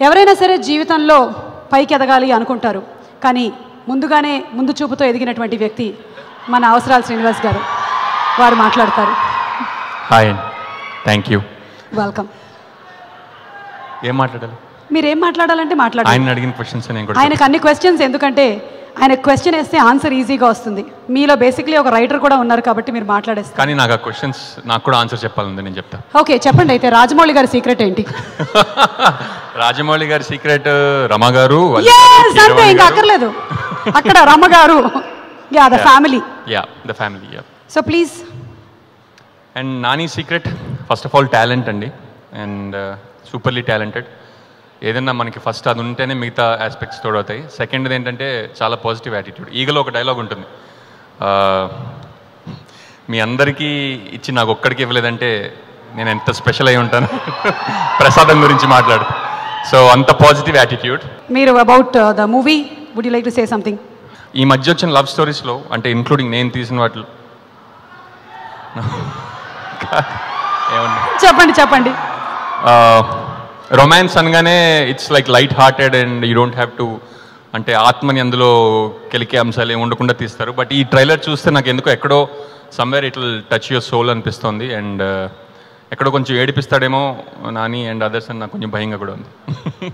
ఎవరైనా సరే జీవితంలో పైకి ఎదగాలి అనుకుంటారు. కానీ ముందుగానే ముందు చూపుతో ఎదిగినటువంటి వ్యక్తి మన అవసరాల శ్రీనివాస్ గారు. వారు మాట్లాడతారు. Hi thank you. వెల్కమ్. ఏం మాట్లాడాలి? మీరు ఏం మాట్లాడాలంటే మాట్లాడాలి ఆయన అడిగిన క్వశ్చన్స్ ఆయనకు అన్ని క్వశ్చన్స్ ఎందుకంటే ఆయన క్వశ్చన్ వేస్తే ఆన్సర్ ఈజీగా వస్తుంది. మీలో బేసిక్లీ ఒక రైటర్ కూడా ఉన్నారు కాబట్టి మీరు మాట్లాడేస్తారు. కానీ నాకు ఆ క్వశ్చన్స్ నాకు కూడా ఆన్సర్ చెప్పాలంది నేను చెప్తా. ఓకే చెప్పండి అయితే రాజమౌళి గారి సీక్రెట్ ఏంటి? రాజమౌళి గారి సీక్రెట్ రమ గారు Yes, అంతే ఇంకా అక్కర్లేదు. అక్కడ Ramma garu. Ya the family ya the family ya so please and Nani secret first of all talent అండి. అండ్ సూపర్లీ టాలెంటెడ్ ఏదన్నా మనకి ఫస్ట్ అది ఉంటేనే మిగతా ఆస్పెక్ట్స్ తోడవుతాయి. సెకండ్ ఏంటంటే చాలా పాజిటివ్ యాటిట్యూడ్ ఈగలో ఒక డైలాగ్ ఉంటుంది. మీ అందరికీ ఇచ్చి నాకు ఒక్కడికి ఇవ్వలేదంటే నేను ఎంత స్పెషల్ అయి ఉంటాను? ప్రసాదం గురించి మాట్లాడు. సో అంత పాజిటివ్ యాటిట్యూడ్ మీరు about the movie would you like to say something ఈ మధ్య వచ్చిన లవ్ స్టోరీస్లో అంటే ఇంక్లూడింగ్ నేను తీసిన వాటిలో. చెప్పండి చెప్పండి. రొమాన్స్ అనగానే it's like light hearted and you don't have to అంటే ఆత్మని అందులో కెలికే అంశాలు ఏమి ఉండకుండా తీస్తారు. బట్ ఈ ట్రైలర్ చూస్తే నాకు ఎందుకో ఎక్కడో somewhere it touch your soul అనిపిస్తుంది. అండ్ ఎక్కడో కొంచెం ఏడిపిస్తాడేమో నాని అండ్ అదర్స్ అని నాకు కొంచెం భయంగా కూడా ఉంది.